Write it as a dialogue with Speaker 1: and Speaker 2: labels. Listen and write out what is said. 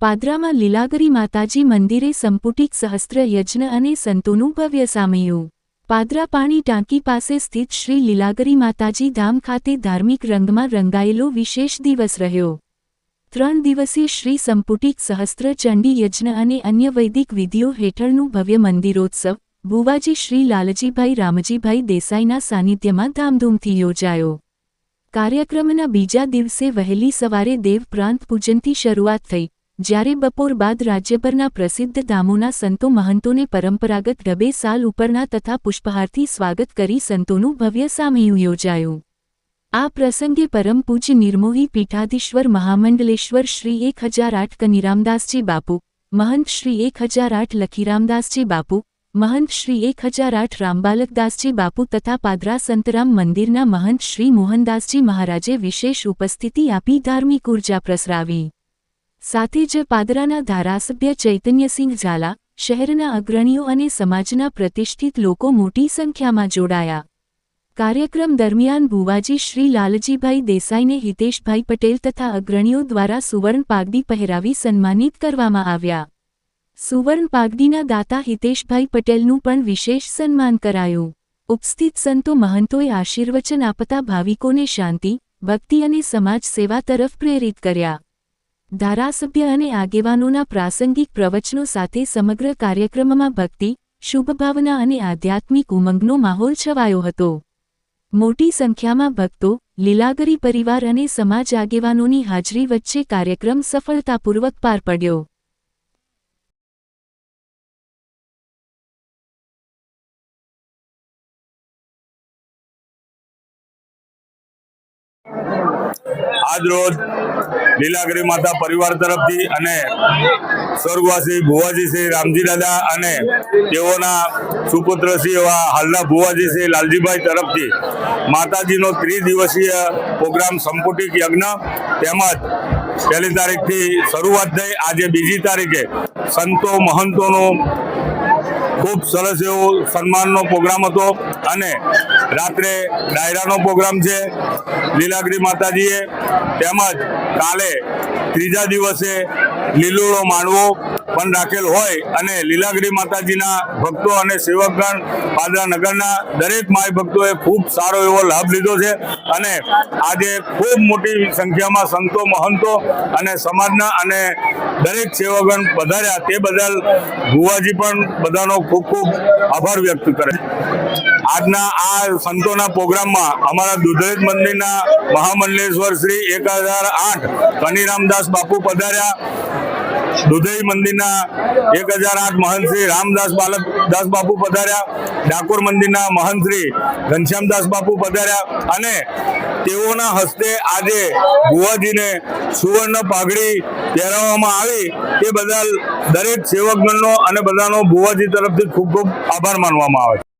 Speaker 1: પાદરામાં લીલાગરી માતાજી મંદિરે સંપુટિક સહસ્ત્ર યજ્ઞ અને સંતોનું ભવ્ય સામયું. પાદરા પાણી ટાંકી પાસે સ્થિત શ્રી લીલાગરી માતાજી ધામ ખાતે ધાર્મિક રંગમાં રંગાયેલો વિશેષ દિવસ રહ્યો. ત્રણ દિવસીય શ્રી સંપુટિક સહસ્ત્ર ચંડી યજ્ઞ અને અન્ય વૈદિક વિધિઓ હેઠળનું ભવ્ય મંદિરોત્સવ ભુવાજી શ્રી લાલજીભાઈ રામજીભાઈ દેસાઈના સાનિધ્યમાં ધામધૂમથી યોજાયો. કાર્યક્રમના બીજા દિવસે વહેલી સવારે દેવ પ્રાંત પૂજનથી શરૂઆત થઈ. જ્યારે બપોર બાદ રાજ્યભરના પ્રસિદ્ધ ધામોના સંતો મહંતોને પરંપરાગત ઢબે સાલ ઉપરના તથા પુષ્પહારથી સ્વાગત કરી સંતોનું ભવ્ય સામયું યોજાયું. આ પ્રસંગે પરમ પૂજ્ય નિર્મોહી પીઠાધીશ્વર મહામંડલેશ્વર શ્રી એક હજાર આઠ કનિરામદાસજી બાપુ, મહંત શ્રી એક હજાર આઠ લખીરામદાસજી બાપુ, મહંત શ્રી એક હજાર આઠ રામબાલકદાસજી બાપુ તથા પાદરા સંતરામ મંદિરના મહંત શ્રી મોહનદાસજી મહારાજે વિશેષ ઉપસ્થિતિ આપી ધાર્મિક ઊર્જા પ્રસરાવી. સાથે જ પાદરાના ધારાસભ્ય ચૈતન્યસિંહ ઝાલા, શહેરના અગ્રણીઓ અને સમાજના પ્રતિષ્ઠિત લોકો મોટી સંખ્યામાં જોડાયા. કાર્યક્રમ દરમિયાન ભુવાજી શ્રી લાલજીભાઈ દેસાઈને હિતેશભાઈ પટેલ તથા અગ્રણીઓ દ્વારા સુવર્ણ પાગડી પહેરાવી સન્માનિત કરવામાં આવ્યા. સુવર્ણ પાગડીના દાતા હિતેશભાઈ પટેલનું પણ વિશેષ સન્માન કરાયું. ઉપસ્થિત સંતો મહંતોએ આશીર્વચન આપતા ભાવિકોને શાંતિ, ભક્તિ અને સમાજ સેવા તરફ પ્રેરિત કર્યા. ધારાસભ્ય અને આગેવાનોના પ્રાસંગિક પ્રવચનો સાથે સમગ્ર કાર્યક્રમમાં ભક્તિ, શુભભાવના અને આધ્યાત્મિક ઉમંગનો માહોલ છવાયો હતો. મોટી સંખ્યામાં ભક્તો, લીલાગરી પરિવાર અને સમાજ આગેવાનોની હાજરી વચ્ચે કાર્યક્રમ સફળતાપૂર્વક પાર પડ્યો.
Speaker 2: આજ રોજ લીલાગરી માતા પરિવાર તરફથી અને સ્વર્ગવાસી ભુવાજી શ્રી રામજી દાદા અને તેઓના સુપુત્ર શ્રી એવા હાલના ભુવાજી શ્રી લાલજીભાઈ તરફથી માતાજીનો ત્રિદિવસીય પ્રોગ્રામ સંપુટિક યજ્ઞ તેમજ પહેલી તારીખથી શરૂઆત થઈ. આજે બીજી તારીખે સંતો મહંતોનો ખૂબ સરસ એવો સન્માનનો પ્રોગ્રામ હતો અને રાત્રે ડાયરાનો પ્રોગ્રામ છે. લીલાગરી માતાજીએ તેમજ કાલે ત્રીજા દિવસે લીલુડો માંડવો. પણ રાખેલ હોય અને લીલાગીરી માતાજીના ભક્તો અને સેવકગણ પાદરા નગરના દરેક માય ભક્તોએ ખૂબ સારો એવો લાભ લીધો છે અને આજે ખૂબ મોટી સંખ્યામાં સંતો, મહંતો અને સમાજના અને દરેક સેવકગણ વધાર્યા તે બદલ ભુવાજી પણ બધાનો ખૂબ ખૂબ આભાર વ્યક્ત કરે. આજના આ સંતોના પ્રોગ્રામમાં અમારા દુધરેજ મંદિરના મહામંડલેશ્વર શ્રી એક હજાર આઠ, કનીરામદાસ બાપુ પધાર્યા. દુધઈ મંદિરના એક હજાર આઠ મહંત રામદાસ બાલકદાસ બાપુ પધાર્યા. ડાકોર મંદિરના મહંત શ્રી ઘનશ્યામદાસ બાપુ પધાર્યા. અને તેઓના હસ્તે આજે ભુવાજીને સુવર્ણ પાઘડી પહેરાવવામાં આવી. તે બદલ દરેક સેવકગણનો અને બધાનો ભુવાજી તરફથી ખૂબ ખૂબ આભાર માનવામાં આવે છે.